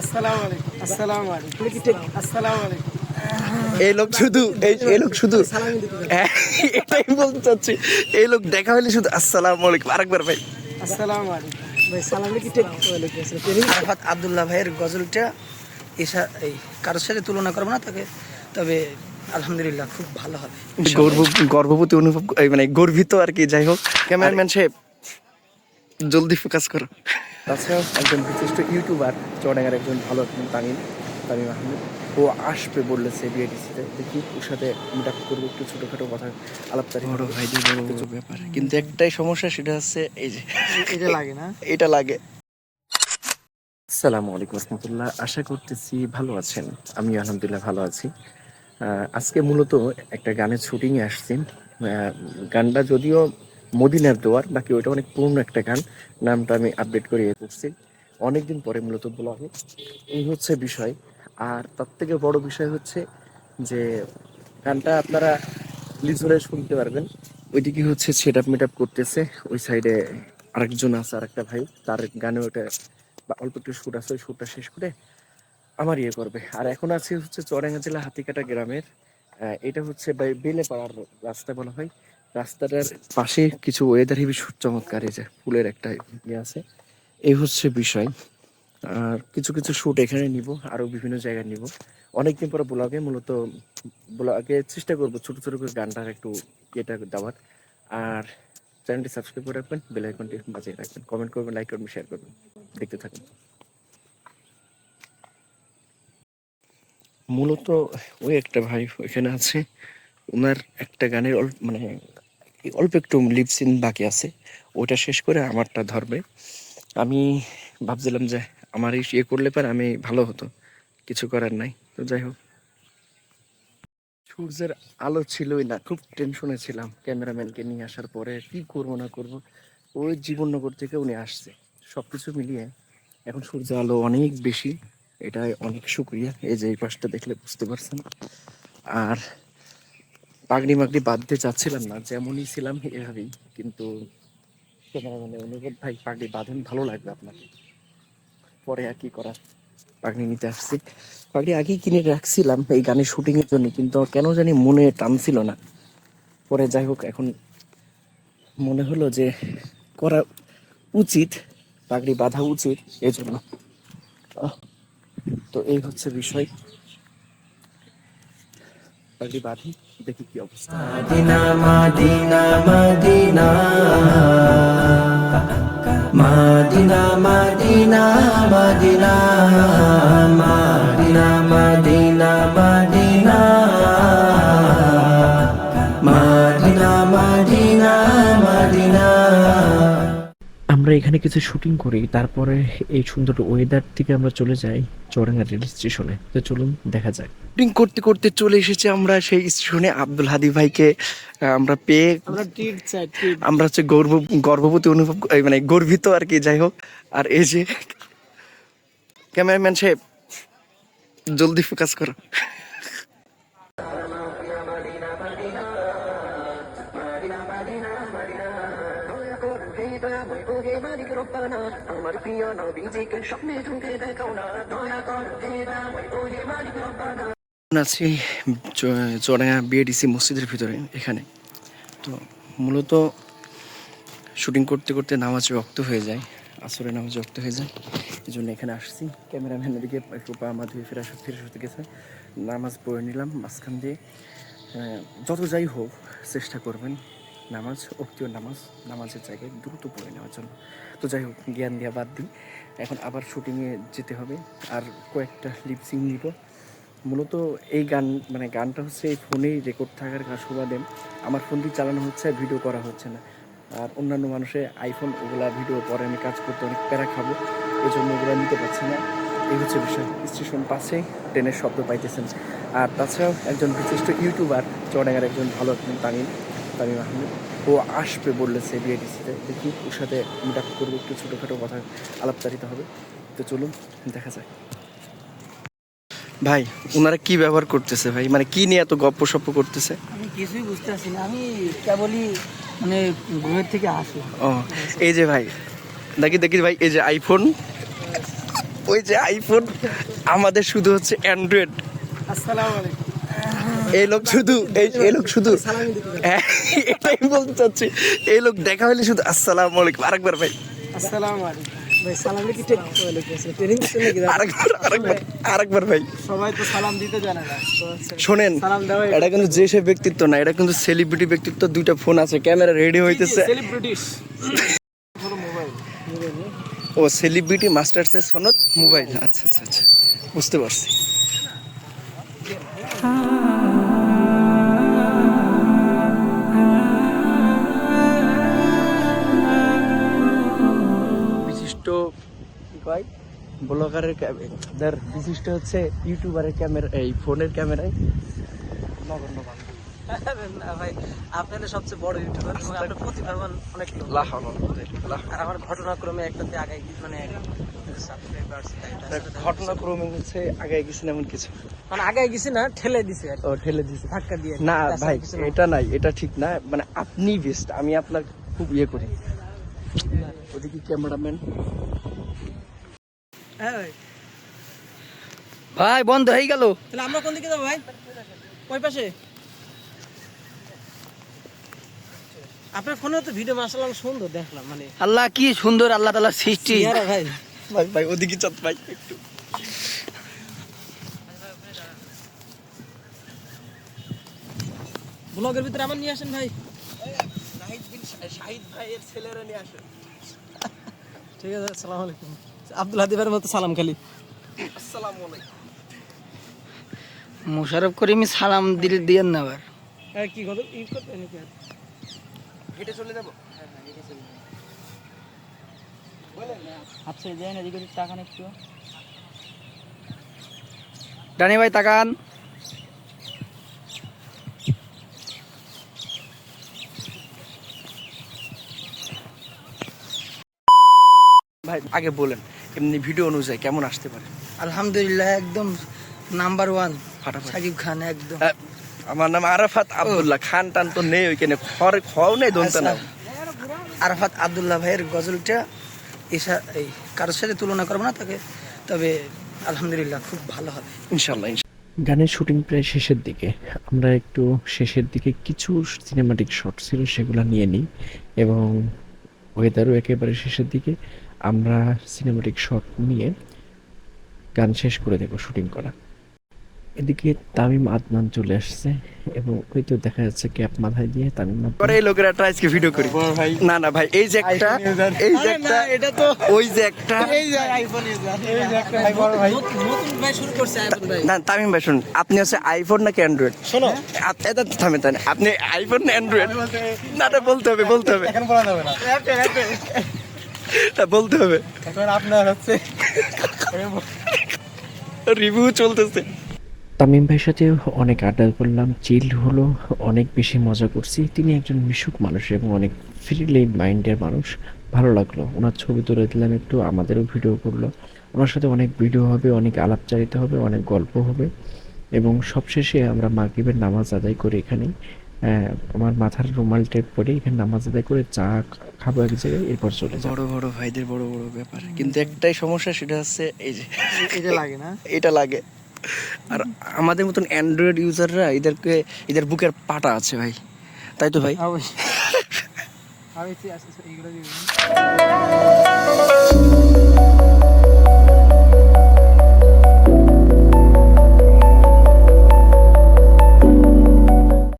আসসালামু আলাইকুম। আসসালামু আলাইকুম। আসসালামু আলাইকুম। এই লোক শুধু এই লোক শুধু হ্যাঁ, এটাই বলতে চাচ্ছি। এই লোক দেখা হলে শুধু আসসালামু আলাইকুম। আরেকবার ভাই। আসসালামু আলাইকুম। ভাই সালাম কি ঠিক? ওয়ালাইকুম আবদুল্লাহ ভাইয়ের গজলটা এসা এই কারোর সাথে তুলনা করব না তাকে। তবে আলহামদুলিল্লাহ খুব ভালো হবে। গর্ব গর্ভবতী অনুভব মানে গর্বিত আর কি যাই হোক। ক্যামেরাম্যান সাহেব জলদি ফোকাস করো। তাছাড়াও একজন বিশিষ্ট ইউটিউবার চড়াঙ্গার একজন ভালো একজন তামিম তামিম আহমেদ। ও আসবে বললেছে বিএডিসিতে দেখি ওর সাথে মিট আপ করব একটু ছোটোখাটো কথা আলাপচারি বড় ভাই বড় ব্যাপার। কিন্তু একটাই সমস্যা সেটা হচ্ছে এই যে এটা লাগে না? এটা লাগে। আসসালামু আলাইকুম রহমতুল্লাহ আশা করতেছি ভালো আছেন। আমি আলহামদুলিল্লাহ ভালো আছি। আহ, আজকে মূলত একটা গানের শুটিংয়ে আসছি। আহ, গানটা যদিও মদিনার দোয়ার, বাকি ওইটা অনেক পুরনো একটা গান, নামটা আমি আপডেট করে ইয়ে করছি অনেকদিন পরে মূলত ব্লগে এই হচ্ছে বিষয়। আর তার থেকে বড় বিষয় হচ্ছে যে, গানটা আপনারা লিজরে শুনতে পারবেন। ওইদিকে হচ্ছে সেট আপ মেট আপ করতেছে। ওই সাইডে আরেকজন আছে, আরেকটা ভাই। তার গানে ওটা বা অল্প একটু শুট আছে, ওই শুটটা শেষ করে আমার ইয়ে করবে। আর এখন আছে হচ্ছে চড়াঙ্গা জেলা হাতিকাটা গ্রামের। এটা হচ্ছে বে- বেলেপাড়ার রাস্তা বলা হয়। রাস্তাটার পাশে কিছু ওয়েদার হেবি চমৎকার এই যে ফুলের একটা ইয়ে আছে। এই হচ্ছে বিষয়। আর কিছু কিছু শুট এখানে নিব, আরও বিভিন্ন জায়গায় নিব। অনেকদিন পরে ব্লগে, মূলত ব্লগে চেষ্টা করব ছোট ছোট করে গানটার একটু ইয়েটা দেওয়ার। আর চ্যানেলটি সাবস্ক্রাইব করে রাখবেন বেল আইকনটি বাজিয়ে রাখবেন। কমেন্ট করবেন লাইক করবেন শেয়ার করবেন। দেখতে থাকুন। মূলত ওই একটা ভাই ওইখানে আছে। ওনার একটা গানের মানে অল্প একটু লিপসিন বাকি আছে। ওটা শেষ করে আমারটা ধরবে। আমি ভাবছিলাম যে আমার ইয়ে করলে পারে আমি ভালো হতো। কিছু করার নাই। তো যাই হোক। সূর্যের আলো ছিলই না, খুব টেনশনে ছিলাম ক্যামেরাম্যানকে নিয়ে আসার পরে। কি করব, না করব? ওই জীবননগর থেকে উনি আসছে। সবকিছু মিলিয়ে এখন সূর্যের আলো অনেক বেশি। এটা অনেক শুক্রিয়া। এই যে এই পাশটা দেখলে বুঝতে পারছেন। আর পাগড়ি মাগড়ি বাঁধতে চাচ্ছিলাম না যেমনই ছিলাম এভাবেই। কিন্তু ক্যামেরাম্যানে অনুরোধ ভাই পাগড়ি বাঁধেন ভালো লাগবে আপনাকে। পরে আর কি করার? পাগড়ি নিতে আসছি। পাগড়ি আগেই কিনে রাখছিলাম এই গানের শুটিং এর জন্য কিন্তু কেন জানি মনে টানছিল না। পরে যাই হোক এখন মনে হলো যে করা উচিত পাগড়ি বাঁধা উচিত এই জন্য আহ, তো এই হচ্ছে বিষয়। পাগড়ি বাঁধি দেখি কি অবস্থা Madina, Madina, Madina. Madina, Madina, Madina. Madina, Madina, Madina. Madina, Madina, Madina. আমরা এখানে কিছু শুটিং করি তারপরে এই সুন্দর ওয়েদার থেকে আমরা চলে যাই চৌরাঙ্গা রেল স্টেশনে তো চলুন দেখা যাক। শুটিং করতে করতে চলে এসেছি আমরা সেই স্টেশনে আব্দুল হাদি ভাইকে আমরা পেয়ে আমরা চাই আমরা হচ্ছে গর্ব গর্ভবতী অনুভব মানে গর্বিত আর কি যাই হোক। আর এই যে ক্যামেরাম্যান সাহেব জলদি ফোকাস করো। আছি, চ- চড়াঙ্গা বিএডিসি মসজিদের ভিতরে, এখানে। তো মূলত শুটিং করতে করতে নামাজ রক্ত হয়ে যায় আসরে নামাজ রক্ত হয়ে যায় এই জন্য এখানে আসছি। ক্যামেরাম্যান এদিকে একটু পা মা ধুয়ে ফেরা ফিরে শুতে গেছে। নামাজ পড়ে নিলাম, মাঝখান দিয়ে। যত যাই হোক, চেষ্টা করবেন। নামাজ অক্তিয় নামাজ, নামাজের জায়গায় দ্রুত পড়ে নেওয়ার জন্য। তো যাই হোক, জ্ঞান দেওয়া বাদ দিই। এখন আবার শুটিংয়ে যেতে হবে। আর কয়েকটা লিপসিং নিব। মূলত এই গান মানে গানটা হচ্ছে এই ফোনেই রেকর্ড থাকার কার সুবাদে আমার ফোন দিয়ে চালানো হচ্ছে ভিডিও করা হচ্ছে না। আর অন্যান্য মানুষের আইফোন ওগুলা ভিডিও পরে আমি কাজ করতে অনেক প্যারা খাব। এই জন্য ওগুলো নিতে পারছি না। এই হচ্ছে বিষয়। স্টেশন পাশে ট্রেনের শব্দ পাইতেছেন। আর তাছাড়াও একজন বিশিষ্ট ইউটিউবার চড়াঙ্গার একজন ভালো একজন তামিম তামিম আহমেদ ও আসবে বললেছে বিএডিসিতে দেখি ওর সাথে মিট আপ করব একটু ছোটোখাটো কথা আলাপচারিত হবে। তো চলুন দেখা যাক। ভাই ওনারা কি ব্যবহার করতেছে ভাই? মানে কি নিয়ে এত গপ্প সপ্প করতেছে? আমি কিছুই বুঝতে পারছি না। আমি কেবলই মানে ঘুমের থেকে আসি ও এই যে ভাই। দেখি দেখি ভাই এই যে আইফোন ওই যে আইফোন আমাদের শুধু হচ্ছে অ্যান্ড্রয়েড আসসালামু আলাইকুম। এই লোক শুধু এই লোক শুধু হ্যাঁ, এটাই বলতে চাচ্ছি। এই লোক দেখা হলে শুধু আসসালামু আলাইকুম আরেকবার ভাই। আসসালামু আরেকবার ভাই। সবাই তো সালাম দিতে জানে না। শোনেন সালাম এটা কিন্তু যে সে ব্যক্তিত্ব না এটা কিন্তু সেলিব্রিটি ব্যক্তিত্ব দুইটা ফোন আছে ক্যামেরা রেডি হইতেছে। সেলিব্রিটিস মোবাইল মোবাইল ও সেলিব্রিটি মাস্টার্সের সনদ মোবাইল আচ্ছা আচ্ছা আচ্ছা বুঝতে পারছি। কি কয়? ব্লগারের ক্যামেরার বিশিষ্ট হচ্ছে ইউটিউবারের ক্যামেরা এই ফোনের ক্যামেরায়। নগণ্য ভাই সবচেয়ে বড় ইউটিউবার। এবং আপনার প্রতিভাবান অনেক লোক। লাহ লাহ আর আমার ঘটনাক্রমে একটাতে আগে মানে ঘটনাক্রমে হচ্ছে আগে গেছেন এমন কিছু? মানে আগে গেছি না ঠেলে দিছে ও ঠেলে দিছে। ধাক্কা দিয়ে। না ভাই এটা নাই এটা ঠিক না। মানে আপনি বেস্ট আমি আপনার খুব ইয়ে করি। ওদিকে ক্যামেরাম্যান। ভাই ভাই বন্ধ হয়ে গেল। তাহলে আমরা কোন দিকে যাব ভাই? ওই পাশে। আপনার ফোনে তো ভিডিও মাসাল্লাহ সুন্দর দেখলাম মানে। আল্লাহ কি সুন্দর আল্লাহ তালার সৃষ্টি। ইয়ারা ভাই। ভাই ভাই ওদিকে চাপ ভাই একটু। ব্লগের ভিতরে আবার নিয়ে আসেন ভাই। শাহিদ ভাইয়ের ছেলেরা নিয়ে আসেন। ঠিক আছে আসসালামু আলাইকুম। আব্দুল হাদিবের মতো সালাম খালি। আসসালামু আলাইকুম। মোশারফ করিমি সালাম দিলে দিয়েন না আবার। হ্যাঁ কি কত ই করতে নাকি আর? হেঁটে চলে যাব? আচ্ছা যাই না এদিকে টাকা একটু। ডানি ভাই তাকান ভাই আগে বলেন এমনি ভিডিও অনুযায়ী কেমন আসতে পারে? আলহামদুলিল্লাহ একদম নাম্বার ওয়ান ফাটাফাটি। সাকিব খান একদম। আমার নাম আরাফাত আব্দুল্লাহ খান টান তো নেই ওইখানে খর খাও নেই দন্তা না আরফাত আব্দুল্লাহ ভাইয়ের গজলটা এসা এই কারোর সাথে তুলনা করব না তাকে তবে আলহামদুলিল্লাহ খুব ভালো হবে। ইনশাল্লাহ গানের শুটিং প্রায় শেষের দিকে আমরা একটু শেষের দিকে কিছু সিনেমাটিক শট ছিল সেগুলো নিয়ে নিই এবং ওয়েদারও একেবারে শেষের দিকে। আমরা সিনেমাটিক শট নিয়ে গান শেষ করে দেব শুটিং করা। এদিকে তামিম আদনান চলে আসছে এবং ওই তো দেখা যাচ্ছে ক্যাপ মাথায় দিয়ে তামিম পরে এই লোকেরা একটা আজকে ভিডিও করি। না না ভাই এই যে একটা এই যে একটা এটা তো ওই যে একটা। এই যে আইফোন এই যে একটা ভাই বড় ভাই। নতুন ভাই শুরু করছে আইফোন ভাই। না তামিম ভাই শুনুন। আপনি হচ্ছে আইফোন নাকি অ্যান্ড্রয়েড শোনো। এটা থামে তাই আপনি আইফোন না অ্যান্ড্রয়েড না না বলতে হবে বলতে হবে। এখন বলা যাবে না। তা বলতে হবে। এখন আপনার হচ্ছে রিভিউ চলতেছে। তামিম ভাইয়ের সাথে অনেক আড্ডা করলাম চিল হলো অনেক বেশি মজা করছি। তিনি একজন মিশুক মানুষ এবং অনেক ফ্রিলি মাইন্ডের মানুষ। ভালো লাগল। ওনার ছবি তুলে দিলাম একটু আমাদেরও ভিডিও করল। ওনার সাথে অনেক ভিডিও হবে অনেক আলাপচারিতা হবে অনেক গল্প হবে। এবং সবশেষে আমরা মাগরিবের নামাজ আদায় করে এখানে আমার মাথার রুমাল টেপ পরে এখানে নামাজ আদায় করে চা খাব এক জায়গায় এরপর চলে যাব। বড় বড় ভাইদের বড় বড় ব্যাপার। কিন্তু একটাই সমস্যা সেটা হচ্ছে এই যে এটা লাগে না? এটা লাগে। আর আমাদের মতন অ্যান্ড্রয়েড ইউজাররা এদেরকে, এদের বুকের পাটা আছে ভাই। তাই তো ভাই? অবশ্যই। এইগুলো দিই